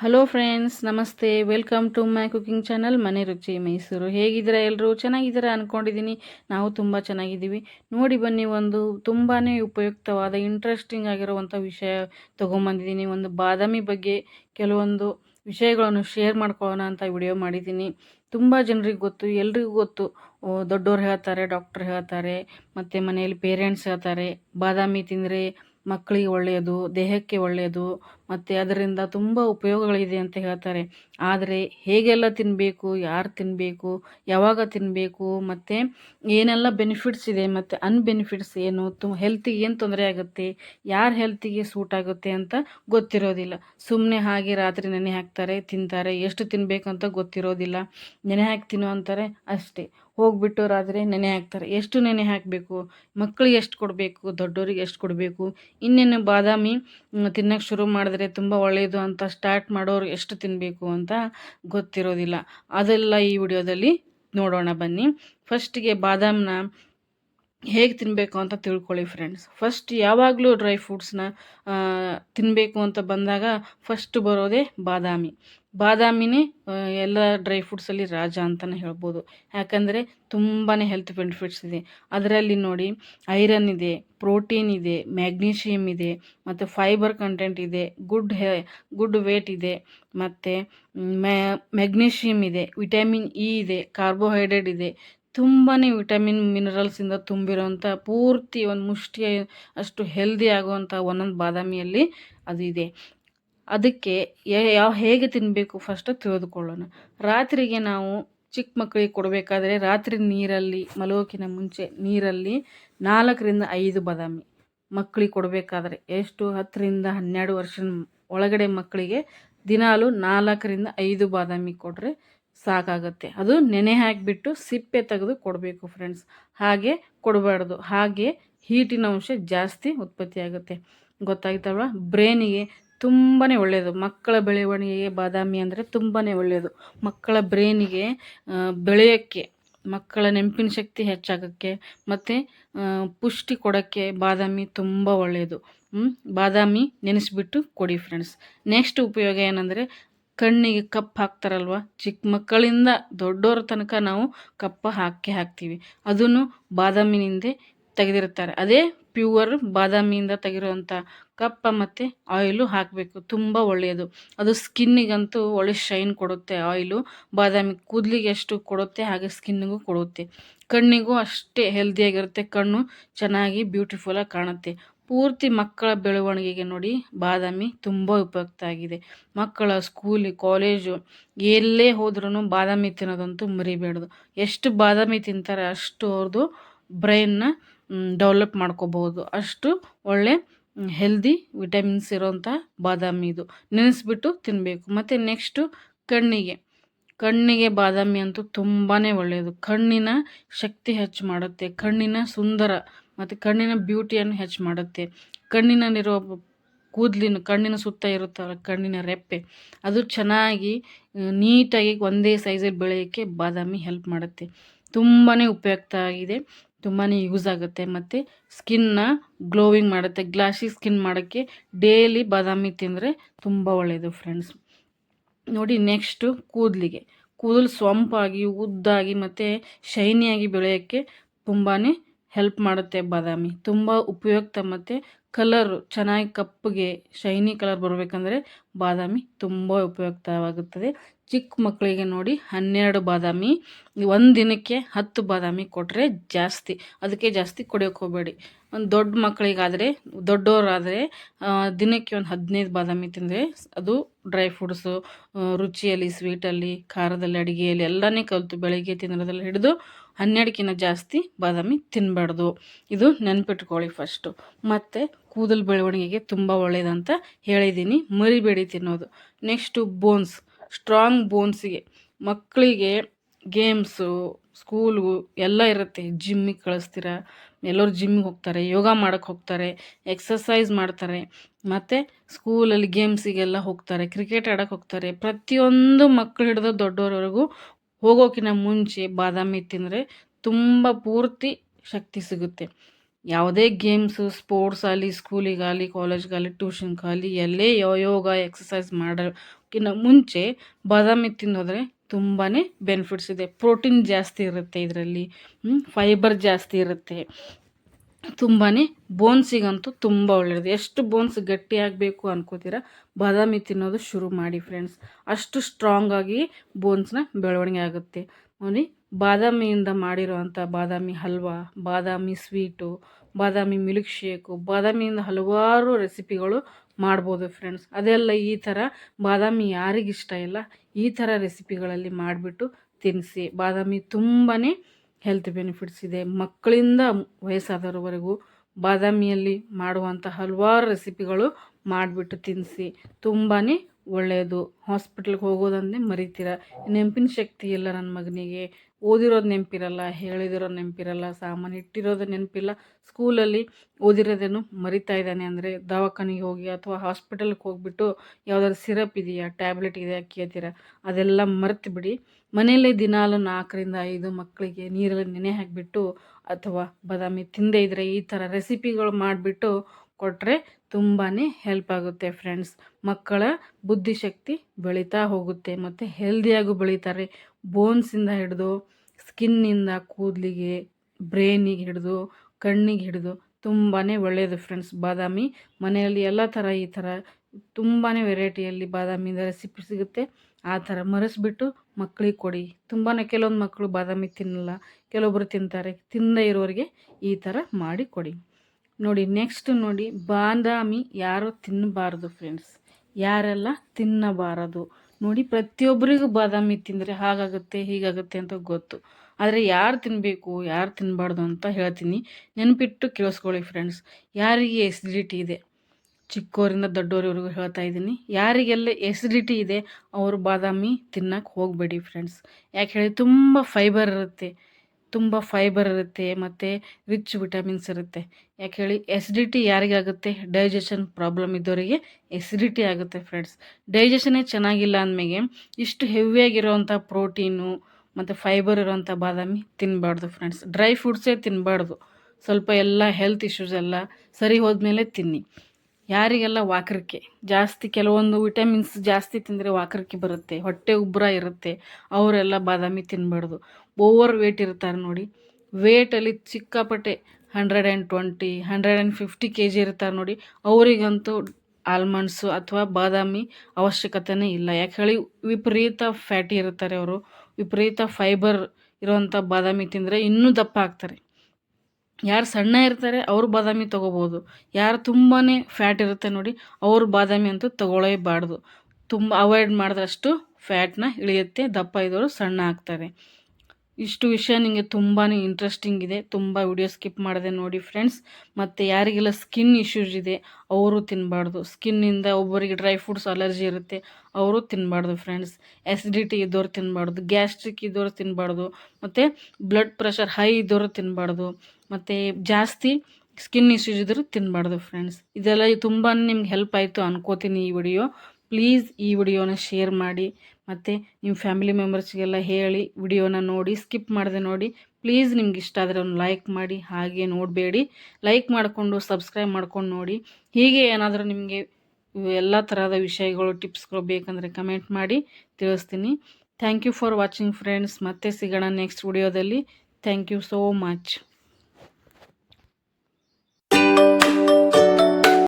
Hello friends ನಮಸ್ತೆ. Welcome to my cooking channel Mane Ruchi Mysuru. ಹೇಗಿದ್ದೀರಾ ಎಲ್ಲರೂ ಚೆನ್ನಾಗಿದ್ದೀರಾ ಅಂದ್ಕೊಂಡಿದ್ದೀನಿ ನಾವು ತುಂಬ ಚೆನ್ನಾಗಿದ್ದೀವಿ. ನೋಡಿ ಬನ್ನಿ, ಒಂದು ತುಂಬಾ ಉಪಯುಕ್ತವಾದ ಇಂಟ್ರೆಸ್ಟಿಂಗ್ ಆಗಿರುವಂಥ ವಿಷಯ ತೊಗೊಂಬಂದಿದ್ದೀನಿ. ಒಂದು ಬಾದಾಮಿ ಬಗ್ಗೆ ಕೆಲವೊಂದು ವಿಷಯಗಳನ್ನು ಶೇರ್ ಮಾಡ್ಕೊಳ್ಳೋಣ ಅಂತ ವಿಡಿಯೋ ಮಾಡಿದ್ದೀನಿ. ತುಂಬ ಜನರಿಗೆ ಗೊತ್ತು, ಎಲ್ರಿಗೂ ಗೊತ್ತು. ದೊಡ್ಡವ್ರು ಹೇಳ್ತಾರೆ ಡಾಕ್ಟ್ರ್ ಹೇಳ್ತಾರೆ, ಮತ್ತು ಮನೆಯಲ್ಲಿ ಪೇರೆಂಟ್ಸ್ ಹೇಳ್ತಾರೆ, ಬಾದಾಮಿ ತಿಂದರೆ ಮಕ್ಕಳಿಗೆ ಒಳ್ಳೆಯದು, ದೇಹಕ್ಕೆ ಒಳ್ಳೆಯದು ಮತ್ತು ಅದರಿಂದ ತುಂಬ ಉಪಯೋಗಗಳಿದೆ ಅಂತ ಹೇಳ್ತಾರೆ. ಆದರೆ ಹೇಗೆಲ್ಲ ತಿನ್ನಬೇಕು ಯಾರು ತಿನ್ನಬೇಕು ಯಾವಾಗ ತಿನ್ನಬೇಕು ಮತ್ತು ಏನೆಲ್ಲ ಬೆನಿಫಿಟ್ಸ್ ಇದೆ, ಮತ್ತು ಅನ್ಬೆನಿಫಿಟ್ಸ್ ಏನು ತು ಹೆಲ್ತಿಗೆ ಏನು ತೊಂದರೆ ಆಗುತ್ತೆ, ಯಾರ ಹೆಲ್ತಿಗೆ ಸೂಟ್ ಆಗುತ್ತೆ ಅಂತ ಗೊತ್ತಿರೋದಿಲ್ಲ. ಸುಮ್ಮನೆ ಹಾಗೆ ರಾತ್ರಿ ನೆನೆ ಹಾಕ್ತಾರೆ, ತಿಂತಾರೆ, ಎಷ್ಟು ತಿನ್ನಬೇಕು ಅಂತ ಗೊತ್ತಿರೋದಿಲ್ಲ. ನೆನೆ ಹಾಕಿ ತಿನ್ನು ಅಂತಾರೆ, ಅಷ್ಟೇ. ಹೋಗ್ಬಿಟ್ಟು ರಾತ್ರಿ ನೆನೆ ಹಾಕ್ತಾರೆ. ಎಷ್ಟು ನೆನೆ ಹಾಕಬೇಕು? ಮಕ್ಕಳಿಗೆ ಎಷ್ಟು ಕೊಡಬೇಕು? ದೊಡ್ಡೋರಿಗೆ ಎಷ್ಟು ಕೊಡಬೇಕು? ಇನ್ನೇನು ಬಾದಾಮಿ ತಿನ್ನೋಕ್ಕೆ ಶುರು ಮಾಡಿದ್ರೆ ತುಂಬ ಒಳ್ಳೆಯದು ಅಂತ ಸ್ಟಾರ್ಟ್ ಮಾಡೋರು ಎಷ್ಟು ತಿನ್ನಬೇಕು ಅಂತ ಗೊತ್ತಿರೋದಿಲ್ಲ. ಅದೆಲ್ಲ ಈ ವಿಡಿಯೋದಲ್ಲಿ ನೋಡೋಣ ಬನ್ನಿ. ಫಸ್ಟಿಗೆ ಬಾದಾಮನ್ನ ಹೇಗೆ ತಿನ್ನಬೇಕು ಅಂತ ತಿಳ್ಕೊಳ್ಳಿ ಫ್ರೆಂಡ್ಸ್ ಫಸ್ಟ್ ಯಾವಾಗಲೂ ಡ್ರೈ ಫ್ರೂಟ್ಸ್ನ ತಿನ್ನಬೇಕು ಅಂತ ಬಂದಾಗ ಫಸ್ಟ್ ಬರೋದೇ ಬಾದಾಮಿ. ಬಾದಾಮಿನೇ ಎಲ್ಲ ಡ್ರೈ ಫ್ರೂಟ್ಸಲ್ಲಿ ರಾಜ ಅಂತಲೇ ಹೇಳ್ಬೋದು. ಯಾಕಂದರೆ ತುಂಬಾ ಹೆಲ್ತ್ ಬೆನಿಫಿಟ್ಸ್ ಇದೆ. ಅದರಲ್ಲಿ ನೋಡಿ ಐರನ್ ಇದೆ ಪ್ರೋಟೀನ್ ಇದೆ ಮ್ಯಾಗ್ನೀಷಿಯಮ್ ಇದೆ, ಮತ್ತು ಫೈಬರ್ ಕಂಟೆಂಟ್ ಇದೆ ಗುಡ್ ಹೆ ಗುಡ್ ವೇಟ್ ಇದೆ, ಮತ್ತು ಮ್ಯಾಗ್ನೀಷಿಯಮ್ ಇದೆ ವಿಟಮಿನ್ ಇ ಇದೆ ಕಾರ್ಬೋಹೈಡ್ರೇಟ್ ಇದೆ. ತುಂಬಾ ವಿಟಮಿನ್, ಮಿನರಲ್ಸಿಂದ ತುಂಬಿರೋಂಥ ಪೂರ್ತಿ ಒಂದು ಮುಷ್ಟಿ ಅಷ್ಟು ಹೆಲ್ದಿ ಆಗುವಂಥ ಒಂದೊಂದು ಬಾದಾಮಿಯಲ್ಲಿ ಅದು ಇದೆ. ಅದಕ್ಕೆ ಯಾವ ಹೇಗೆ ತಿನ್ನಬೇಕು ಫಸ್ಟ್ ತಿಳಿದುಕೊಳ್ಳೋಣ. ರಾತ್ರಿಗೆ ನಾವು ಚಿಕ್ಕ ಮಕ್ಕಳಿಗೆ ಕೊಡಬೇಕಾದ್ರೆ ರಾತ್ರಿ ನೀರಲ್ಲಿ ಮಲಗೋಕ್ಕಿಂತ ಮುಂಚೆ ನೀರಲ್ಲಿ ನಾಲ್ಕರಿಂದ ಐದು ಬಾದಾಮಿ ಮಕ್ಕಳಿಗೆ ಕೊಡಬೇಕಾದ್ರೆ ಎಷ್ಟು? ಹತ್ತರಿಂದ ಹನ್ನೆರಡು ವರ್ಷದ ಒಳಗಡೆ ಮಕ್ಕಳಿಗೆ ದಿನಾಲು ನಾಲ್ಕರಿಂದ ಐದು ಬಾದಾಮಿ ಕೊಟ್ಟರೆ ಸಾಕಾಗುತ್ತೆ. ಅದು ನೆನೆ ಹಾಕಿಬಿಟ್ಟು ಸಿಪ್ಪೆ ತೆಗೆದು ಕೊಡಬೇಕು ಫ್ರೆಂಡ್ಸ್ ಹಾಗೆ ಕೊಡಬಾರ್ದು. ಹಾಗೆ ಹೀಟಿನ ಅಂಶ ಜಾಸ್ತಿ ಉತ್ಪತ್ತಿಯಾಗುತ್ತೆ ಗೊತ್ತಾಯ್ತಲ್ವ? ಬ್ರೈನಿಗೆ ತುಂಬಾ ಒಳ್ಳೆಯದು ಮಕ್ಕಳ ಬೆಳವಣಿಗೆಗೆ ಬಾದಾಮಿ ಅಂದರೆ ತುಂಬಾ ಒಳ್ಳೆಯದು ಮಕ್ಕಳ ಬ್ರೈನಿಗೆ ಬೆಳೆಯೋಕ್ಕೆ, ಮಕ್ಕಳ ನೆನಪಿನ ಶಕ್ತಿ ಹೆಚ್ಚಾಗೋಕ್ಕೆ ಮತ್ತು ಪುಷ್ಟಿ ಕೊಡೋಕ್ಕೆ ಬಾದಾಮಿ ತುಂಬ ಒಳ್ಳೆಯದು? ಬಾದಾಮಿ ನೆನೆಸಿಬಿಟ್ಟು ಕೊಡಿ ಫ್ರೆಂಡ್ಸ್ ನೆಕ್ಸ್ಟ್ ಉಪಯೋಗ ಏನಂದರೆ ಕಣ್ಣಿಗೆ ಕಪ್ಪು ಹಾಕ್ತಾರಲ್ವ? ಚಿಕ್ಕ ಮಕ್ಕಳಿಂದ ದೊಡ್ಡೋರ ತನಕ ನಾವು ಕಪ್ಪ ಹಾಕಿ ಹಾಕ್ತೀವಿ. ಅದನ್ನು ಬಾದಾಮಿನಿಂದ ತೆಗೆದಿರ್ತಾರೆ ಅದೇ ಪ್ಯೂವರ್ ಬಾದಾಮಿಯಿಂದ ತೆಗಿರುವಂಥ ಕಪ್ಪ ಮತ್ತು ಆಯಿಲು ಹಾಕಬೇಕು. ತುಂಬ ಒಳ್ಳೆಯದು. ಅದು ಸ್ಕಿನ್ನಿಗಂತೂ ಒಳ್ಳೆ ಶೈನ್ ಕೊಡುತ್ತೆ ಆಯಿಲು. ಬಾದಾಮಿ ಕೂದಲಿಗೆ ಎಷ್ಟು ಕೊಡುತ್ತೆ, ಹಾಗೆ ಸ್ಕಿನ್ನಿಗೂ ಕೊಡುತ್ತೆ. ಕಣ್ಣಿಗೂ ಅಷ್ಟೇ ಹೆಲ್ದಿಯಾಗಿರುತ್ತೆ ಕಣ್ಣು ಚೆನ್ನಾಗಿ ಬ್ಯೂಟಿಫುಲ್ಲಾಗಿ ಕಾಣುತ್ತೆ. ಪೂರ್ತಿ ಮಕ್ಕಳ ಬೆಳವಣಿಗೆಗೆ ನೋಡಿ ಬಾದಾಮಿ ತುಂಬ ಉಪಯುಕ್ತ ಆಗಿದೆ. ಮಕ್ಕಳ ಸ್ಕೂಲ್ ಕಾಲೇಜು ಎಲ್ಲೇ ಹೋದ್ರೂ ಬಾದಾಮಿ ತಿನ್ನೋದಂತೂ ಮರಿಬೇಡ್ದು. ಎಷ್ಟು ಬಾದಾಮಿ ತಿಂತಾರೆ ಅಷ್ಟು ಅವ್ರದ್ದು ಬ್ರೈನ್ನ ಡೆವಲಪ್ ಮಾಡ್ಕೋಬಹುದು. ಅಷ್ಟು ಒಳ್ಳೆ ಹೆಲ್ದಿ ವಿಟಮಿನ್ಸ್ ಇರೋಂಥ ಬಾದಾಮಿ ಇದು. ನೆನೆಸ್ಬಿಟ್ಟು ತಿನ್ನಬೇಕು ಮತ್ತು ನೆಕ್ಸ್ಟು ಕಣ್ಣಿಗೆ. ಕಣ್ಣಿಗೆ ಬಾದಾಮಿ ಅಂತೂ ತುಂಬಾ ಒಳ್ಳೆಯದು ಕಣ್ಣಿನ ಶಕ್ತಿ ಹೆಚ್ಚು ಮಾಡುತ್ತೆ. ಕಣ್ಣಿನ ಸುಂದರ ಮತ್ತು ಕಣ್ಣಿನ ಬ್ಯೂಟಿಯನ್ನು ಹೆಚ್ಚು ಮಾಡುತ್ತೆ. ಕಣ್ಣಿನಲ್ಲಿರುವ ಕೂದಲಿನ, ಕಣ್ಣಿನ ಸುತ್ತ ಇರುತ್ತಲ್ಲ, ಕಣ್ಣಿನ ರೆಪ್ಪೆ, ಅದು ಚೆನ್ನಾಗಿ ನೀಟಾಗಿ ಒಂದೇ ಸೈಜಲ್ಲಿ ಬೆಳೆಯೋಕ್ಕೆ ಬಾದಾಮಿ ಹೆಲ್ಪ್ ಮಾಡುತ್ತೆ. ತುಂಬಾ ಉಪಯುಕ್ತ ಆಗಿದೆ ತುಂಬಾ ಯೂಸ್ ಆಗುತ್ತೆ. ಮತ್ತು ಸ್ಕಿನ್ನ ಗ್ಲೋವಿಂಗ್ ಮಾಡುತ್ತೆ. ಗ್ಲಾಸಿ ಸ್ಕಿನ್ ಮಾಡೋಕ್ಕೆ ಡೈಲಿ ಬಾದಾಮಿ ತಿಂದರೆ ತುಂಬ ಒಳ್ಳೆಯದು ಫ್ರೆಂಡ್ಸ್ ನೋಡಿ ನೆಕ್ಸ್ಟು ಕೂದಲಿಗೆ. ಕೂದಲು ಸೊಂಪಾಗಿ, ಉದ್ದಾಗಿ ಮತ್ತು ಶೈನಿಯಾಗಿ ಬೆಳೆಯೋಕ್ಕೆ ತುಂಬಾ ಹೆಲ್ಪ್ ಮಾಡುತ್ತೆ ಬಾದಾಮಿ. ತುಂಬ ಉಪಯುಕ್ತ ಮತ್ತು ಕಲರು ಚೆನ್ನಾಗಿ ಕಪ್ಪಗೆ ಶೈನಿ ಕಲರ್ ಬರಬೇಕಂದ್ರೆ ಬಾದಾಮಿ ತುಂಬ ಉಪಯುಕ್ತವಾಗುತ್ತದೆ. ಚಿಕ್ಕ ಮಕ್ಕಳಿಗೆ ನೋಡಿ ಹನ್ನೆರಡು ಬಾದಾಮಿ, ಒಂದು ದಿನಕ್ಕೆ ಹತ್ತು ಬಾದಾಮಿ ಕೊಟ್ಟರೆ ಜಾಸ್ತಿ. ಅದಕ್ಕೆ ಜಾಸ್ತಿ ಕುಡಿಯೋಕೆ ಹೋಗಬೇಡಿ. ಒಂದು ದೊಡ್ಡ ಮಕ್ಕಳಿಗಾದರೆ ದೊಡ್ಡವರಾದರೆ ದಿನಕ್ಕೆ ಒಂದು ಹದಿನೈದು ಬಾದಾಮಿ ತಿಂದರೆ ಅದು ಡ್ರೈ ಫ್ರೂಟ್ಸು ರುಚಿಯಲ್ಲಿ ಸ್ವೀಟಲ್ಲಿ ಖಾರದಲ್ಲಿ, ಅಡುಗೆಯಲ್ಲಿ ಎಲ್ಲನೇ ಕಲಿತು ಬೆಳಗ್ಗೆ ತಿನ್ನೋದ್ರಲ್ಲಿ ಹಿಡಿದು ಹನ್ನೆರಡಕ್ಕಿಂತ ಜಾಸ್ತಿ ಬಾದಾಮಿ ತಿನ್ನಬಾರ್ದು ಇದು ನೆನ್ಪಿಟ್ಕೊಳ್ಳಿ ಫಸ್ಟು ಮತ್ತು ಕೂದಲು ಬೆಳವಣಿಗೆಗೆ ತುಂಬ ಒಳ್ಳೆಯದಂತ ಹೇಳಿದ್ದೀನಿ ಮರಿಬೇಡಿ ತಿನ್ನೋದು. ನೆಕ್ಸ್ಟು ಬೋನ್ಸ್ ಸ್ಟ್ರಾಂಗ್ ಬೋನ್ಸಿಗೆ ಮಕ್ಕಳಿಗೆ ಗೇಮ್ಸು ಸ್ಕೂಲು ಎಲ್ಲ ಇರುತ್ತೆ. ಜಿಮ್ಮಿಗೆ ಕಳಿಸ್ತೀರ? ಎಲ್ಲರೂ ಜಿಮ್ಮಿಗೆ ಹೋಗ್ತಾರೆ, ಯೋಗ ಮಾಡೋಕ್ಕೆ ಹೋಗ್ತಾರೆ ಎಕ್ಸಸೈಸ್ ಮಾಡ್ತಾರೆ. ಮತ್ತು ಸ್ಕೂಲಲ್ಲಿ ಗೇಮ್ಸಿಗೆಲ್ಲ ಹೋಗ್ತಾರೆ ಕ್ರಿಕೆಟ್ ಆಡೋಕ್ಕೆ ಹೋಗ್ತಾರೆ. ಪ್ರತಿಯೊಂದು ಮಕ್ಕಳು ಹಿಡಿದು ದೊಡ್ಡವರವರೆಗೂ ಹೋಗೋಕ್ಕಿಂತ ಮುಂಚೆ ಬಾದಾಮಿ ತಿಂದರೆ ತುಂಬ ಪೂರ್ತಿ ಶಕ್ತಿ ಸಿಗುತ್ತೆ. ಯಾವುದೇ ಗೇಮ್ಸು, ಸ್ಪೋರ್ಟ್ಸ್ ಆಗಲಿ ಸ್ಕೂಲಿಗಾಗಲಿ ಕಾಲೇಜ್ಗಾಗಲಿ ಟ್ಯೂಷನ್ಗಾಗಲಿ ಎಲ್ಲೇ ಯೋಗ ಎಕ್ಸಸೈಸ್ ಮಾಡೋಕ್ಕಿಂತ ಮುಂಚೆ ಬಾದಾಮಿ ತಿನ್ನೋದ್ರೆ ತುಂಬಾ ಬೆನಿಫಿಟ್ಸ್ ಇದೆ. ಪ್ರೋಟೀನ್ ಜಾಸ್ತಿ ಇರುತ್ತೆ ಇದರಲ್ಲಿ. ಫೈಬರ್ ಜಾಸ್ತಿ ಇರುತ್ತೆ. ತುಂಬಾ ಬೋನ್ಸಿಗಂತೂ ತುಂಬ ಒಳ್ಳೆಯದು ಎಷ್ಟು ಬೋನ್ಸ್ ಗಟ್ಟಿಯಾಗಬೇಕು ಅನ್ಕೋತೀರ? ಬಾದಾಮಿ ತಿನ್ನೋದು ಶುರು ಮಾಡಿ ಫ್ರೆಂಡ್ಸ್ ಅಷ್ಟು ಸ್ಟ್ರಾಂಗಾಗಿ ಬೋನ್ಸ್ನ ಬೆಳವಣಿಗೆ ಆಗುತ್ತೆ. ನೋಡಿ, ಬಾದಾಮಿಯಿಂದ ಮಾಡಿರೋವಂಥ ಬಾದಾಮಿ ಹಲ್ವಾ, ಬಾದಾಮಿ ಸ್ವೀಟು ಬಾದಾಮಿ ಮಿಲ್ಕ್ ಶೇಕು ಬಾದಾಮಿಯಿಂದ ಹಲವಾರು ರೆಸಿಪಿಗಳು ಮಾಡ್ಬೋದು ಫ್ರೆಂಡ್ಸ್ ಅದೆಲ್ಲ ಈ ಥರ ಬಾದಾಮಿ ಯಾರಿಗಿಷ್ಟ ಇಲ್ಲ, ಈ ಥರ ರೆಸಿಪಿಗಳಲ್ಲಿ ಮಾಡಿಬಿಟ್ಟು ತಿನ್ನಿಸಿ ಬಾದಾಮಿ ತುಂಬಾ ಹೆಲ್ತ್ ಬೆನಿಫಿಟ್ಸ್ ಇದೆ. ಮಕ್ಕಳಿಂದ ವಯಸ್ಸಾದವರವರೆಗೂ ಬಾದಾಮಿಯಲ್ಲಿ ಮಾಡುವಂಥ ಹಲವಾರು ರೆಸಿಪಿಗಳು ಮಾಡಿಬಿಟ್ಟು ತಿನ್ನಿಸಿ ತುಂಬಾ ಒಳ್ಳೆಯದು ಹಾಸ್ಪಿಟ್ಲಿಗೆ ಹೋಗೋದಂದೇ ಮರಿತೀರ. ನೆನಪಿನ ಶಕ್ತಿ ಇಲ್ಲ ನನ್ನ ಮಗನಿಗೆ. ಓದಿರೋದು ನೆನಪಿರಲ್ಲ ಹೇಳಿದಿರೋದು ನೆನಪಿರಲ್ಲ ಸಾಮಾನು ಇಟ್ಟಿರೋದು ನೆನಪಿಲ್ಲ. ಸ್ಕೂಲಲ್ಲಿ ಓದಿರೋದೇನು ಮರಿತಾ ಇದ್ದಾನೆ ಅಂದರೆ ದವಾಖಾನೆಗೆ ಹೋಗಿ ಅಥವಾ ಹಾಸ್ಪಿಟಲ್ಗೆ ಹೋಗ್ಬಿಟ್ಟು ಯಾವುದಾದ್ರು ಸಿರಪ್ ಇದೆಯಾ ಟ್ಯಾಬ್ಲೆಟ್ ಇದೆಯಾ ಕೇಳ್ತೀರ? ಅದೆಲ್ಲ ಮರೆತು ಬಿಡಿ. ಮನೆಯಲ್ಲೇ ದಿನಾಲು ನಾಲ್ಕರಿಂದ ಐದು ಮಕ್ಕಳಿಗೆ ನೀರಲ್ಲಿ ನೆನೆ ಹಾಕಿಬಿಟ್ಟು ಅಥವಾ ಬಾದಾಮಿ ತಿಂದೇ ಇದ್ದರೆ ಈ ಥರ ರೆಸಿಪಿಗಳು ಮಾಡಿಬಿಟ್ಟು ಕೊಟ್ಟರೆ ತುಂಬಾ ಹೆಲ್ಪ್ ಆಗುತ್ತೆ ಫ್ರೆಂಡ್ಸ್ ಮಕ್ಕಳ ಬುದ್ಧಿಶಕ್ತಿ ಬೆಳೀತಾ ಹೋಗುತ್ತೆ ಮತ್ತು ಹೆಲ್ದಿಯಾಗೂ ಬೆಳೀತಾರೆ. ಬೋನ್ಸಿಂದ ಹಿಡಿದು ಸ್ಕಿನ್ನಿಂದ ಕೂದಲಿಗೆ ಬ್ರೈನಿಗೆ ಹಿಡಿದು, ಕಣ್ಣಿಗೆ ಹಿಡಿದು ತುಂಬಾ ಒಳ್ಳೆಯದು ಫ್ರೆಂಡ್ಸ್ ಬಾದಾಮಿ ಮನೆಯಲ್ಲಿ ಎಲ್ಲ ಥರ ಈ ಥರ ತುಂಬಾ ವೆರೈಟಿಯಲ್ಲಿ ಬಾದಾಮಿಯಿಂದ ರೆಸಿಪಿ ಸಿಗುತ್ತೆ. ಆ ಥರ ಮರೆಸಿಬಿಟ್ಟು ಮಕ್ಕಳಿಗೆ ಕೊಡಿ. ತುಂಬಾ ಕೆಲವೊಂದು ಮಕ್ಕಳು ಬಾದಾಮಿ ತಿನ್ನಲ್ಲ ಕೆಲವೊಬ್ಬರು ತಿಂತಾರೆ. ತಿನ್ನದೇ ಇರೋರಿಗೆ ಈ ಥರ ಮಾಡಿ ಕೊಡಿ. ನೋಡಿ ನೆಕ್ಸ್ಟ್ ನೋಡಿ, ಬಾದಾಮಿ ಯಾರು ತಿನ್ನಬಾರ್ದು ಫ್ರೆಂಡ್ಸ್ ಯಾರೆಲ್ಲ ತಿನ್ನಬಾರದು. ನೋಡಿ, ಪ್ರತಿಯೊಬ್ಬರಿಗೂ ಬಾದಾಮಿ ತಿಂದರೆ ಹಾಗಾಗುತ್ತೆ, ಹೀಗಾಗುತ್ತೆ ಅಂತ ಗೊತ್ತು. ಆದರೆ ಯಾರು ತಿನ್ನಬೇಕು ಯಾರು ತಿನ್ನಬಾರ್ದು ಅಂತ ಹೇಳ್ತೀನಿ. ನೆನಪಿಟ್ಟು ಕೇಳಿಸ್ಕೊಳ್ಳಿ ಫ್ರೆಂಡ್ಸ್ ಯಾರಿಗೆ ಎಸಿಡಿಟಿ ಇದೆ? ಚಿಕ್ಕವರಿಂದ ದೊಡ್ಡೋರಿವ್ರಿಗೂ ಹೇಳ್ತಾ ಇದ್ದೀನಿ. ಯಾರಿಗೆಲ್ಲ ಎಸಿಡಿಟಿ ಇದೆ, ಅವರು ಬಾದಾಮಿ ತಿನ್ನಕ್ಕೆ ಹೋಗಬೇಡಿ ಫ್ರೆಂಡ್ಸ್ ಯಾಕೆ ಹೇಳಿ ತುಂಬ ಫೈಬರ್ ಇರುತ್ತೆ. ತುಂಬ ಫೈಬರ್ ಇರುತ್ತೆ, ಮತ್ತು ರಿಚ್ ವಿಟಮಿನ್ಸ್ ಇರುತ್ತೆ. ಯಾಕೆ ಹೇಳಿ ಎಸಿಡಿಟಿ ಯಾರಿಗಾಗುತ್ತೆ? ಡೈಜೆಷನ್ ಪ್ರಾಬ್ಲಮ್ ಇದ್ದವರಿಗೆ ಎಸಿಡಿಟಿ ಆಗುತ್ತೆ ಫ್ರೆಂಡ್ಸ್ ಡೈಜೆಷನೇ ಚೆನ್ನಾಗಿಲ್ಲ ಅಂದಮೇಲೆ ಇಷ್ಟು ಹೆವಿಯಾಗಿರೋವಂಥ ಪ್ರೋಟೀನು ಮತ್ತು ಫೈಬರ್ ಇರೋವಂಥ ಬಾದಾಮಿ ತಿನ್ನಬಾರ್ದು ಫ್ರೆಂಡ್ಸ್ ಡ್ರೈ ಫ್ರೂಟ್ಸೇ ತಿನ್ನಬಾರ್ದು ಸ್ವಲ್ಪ ಎಲ್ಲ ಹೆಲ್ತ್ ಇಶ್ಯೂಸ್ ಎಲ್ಲ ಸರಿ ಹೋದ್ಮೇಲೆ ತಿನ್ನಿ. ಯಾರಿಗೆಲ್ಲ ವಾಕರಿಕೆ? ಜಾಸ್ತಿ ಕೆಲವೊಂದು ವಿಟಮಿನ್ಸ್ ಜಾಸ್ತಿ ತಿಂದರೆ ವಾಕರಿಕೆ ಬರುತ್ತೆ. ಹೊಟ್ಟೆ ಉಬ್ಬರ ಇರುತ್ತೆ. ಅವರೆಲ್ಲ ಬಾದಾಮಿ ತಿನ್ನಬಾರ್ದು ಓವರ್ ವೇಟ್ ಇರ್ತಾರೆ ನೋಡಿ. ವೇಟಲ್ಲಿ ಸಿಕ್ಕಾಪಟ್ಟೆ hundred and twenty, hundred and fifty K G ಇರ್ತಾರೆ ನೋಡಿ. ಅವರಿಗಂತೂ ಆಲ್ಮಂಡ್ಸು ಅಥವಾ ಬಾದಾಮಿ ಅವಶ್ಯಕತೆನೇ ಇಲ್ಲ. ಯಾಕೆ ಹೇಳಿ ವಿಪರೀತ ಫ್ಯಾಟಿ ಇರ್ತಾರೆ ಅವರು. ವಿಪರೀತ ಫೈಬರ್ ಇರುವಂಥ ಬಾದಾಮಿ ತಿಂದರೆ ಇನ್ನೂ ದಪ್ಪ ಆಗ್ತಾರೆ. ಯಾರು ಸಣ್ಣ ಇರ್ತಾರೆ ಅವರು ಬಾದಾಮಿ ತೊಗೋಬೋದು. ಯಾರು ತುಂಬಾ ಫ್ಯಾಟ್ ಇರುತ್ತೆ ನೋಡಿ ಅವರು ಬಾದಾಮಿ ಅಂತೂ ತೊಗೊಳ್ಳೇಬಾರ್ದು. ತುಂಬ ಅವಾಯ್ಡ್ ಮಾಡಿದಷ್ಟು ಫ್ಯಾಟ್ನ ಇಳಿಯುತ್ತೆ, ದಪ್ಪ ಇದ್ದವರು ಸಣ್ಣ ಆಗ್ತಾರೆ. ಇಷ್ಟು ವಿಷಯ ನಿಮಗೆ ತುಂಬಾ ಇಂಟ್ರೆಸ್ಟಿಂಗ್ ಇದೆ. ತುಂಬ ವಿಡಿಯೋ ಸ್ಕಿಪ್ ಮಾಡಿದೆ ನೋಡಿ ಫ್ರೆಂಡ್ಸ್ ಮತ್ತು ಯಾರಿಗೆಲ್ಲ ಸ್ಕಿನ್ ಇಶ್ಯೂಸ್ ಇದೆ, ಅವರು ತಿನ್ನಬಾರ್ದು ಸ್ಕಿನ್ನಿಂದ ಒಬ್ಬರಿಗೆ ಡ್ರೈ ಫ್ರೂಟ್ಸ್ ಅಲರ್ಜಿ ಇರುತ್ತೆ, ಅವರು ತಿನ್ನಬಾರ್ದು ಫ್ರೆಂಡ್ಸ್ ಎಸಿಡಿಟಿ ಇದ್ದವ್ರು ತಿನ್ನಬಾರ್ದು ಗ್ಯಾಸ್ಟ್ರಿಕ್ ಇದ್ದವ್ರು ತಿನ್ನಬಾರ್ದು ಮತ್ತು ಬ್ಲಡ್ ಪ್ರೆಷರ್ ಹೈ ಇದ್ದವರು ತಿನ್ನಬಾರ್ದು ಮತ್ತು ಜಾಸ್ತಿ ಸ್ಕಿನ್ ಇಶ್ಯೂಸ್ ಇದ್ದರೂ ತಿನ್ನಬಾರ್ದು ಫ್ರೆಂಡ್ಸ್ ಇದೆಲ್ಲ ತುಂಬಾ ನಿಮ್ಗೆ ಹೆಲ್ಪ್ ಆಯಿತು ಅನ್ಕೋತೀನಿ ಈ ವಿಡಿಯೋ ಪ್ಲೀಸ್ ಈ ವಿಡಿಯೋನ ಶೇರ್ ಮಾಡಿ, ಮತ್ತು ನಿಮ್ಮ ಫ್ಯಾಮಿಲಿ ಮೆಂಬರ್ಸ್ಗೆಲ್ಲ ಹೇಳಿ ವಿಡಿಯೋನ ನೋಡಿ ಸ್ಕಿಪ್ ಮಾಡಿದೆ ನೋಡಿ. ಪ್ಲೀಸ್ ನಿಮ್ಗೆ ಇಷ್ಟ ಆದರೆ ಒಂದು ಲೈಕ್ ಮಾಡಿ, ಹಾಗೆ ನೋಡಬೇಡಿ. ಲೈಕ್ ಮಾಡಿಕೊಂಡು ಸಬ್ಸ್ಕ್ರೈಬ್ ಮಾಡ್ಕೊಂಡು ನೋಡಿ. ಹೀಗೆ ಏನಾದರೂ ನಿಮಗೆ ಎಲ್ಲ ಥರದ ವಿಷಯಗಳು ಟಿಪ್ಸ್ಗಳು ಬೇಕಂದರೆ ಕಮೆಂಟ್ ಮಾಡಿ, ತಿಳಿಸ್ತೀನಿ. Thank you for watching friends ಮತ್ತೆ ಸಿಗೋಣ ನೆಕ್ಸ್ಟ್ ವಿಡಿಯೋದಲ್ಲಿ ಥ್ಯಾಂಕ್ ಯು ಸೋ ಮಚ್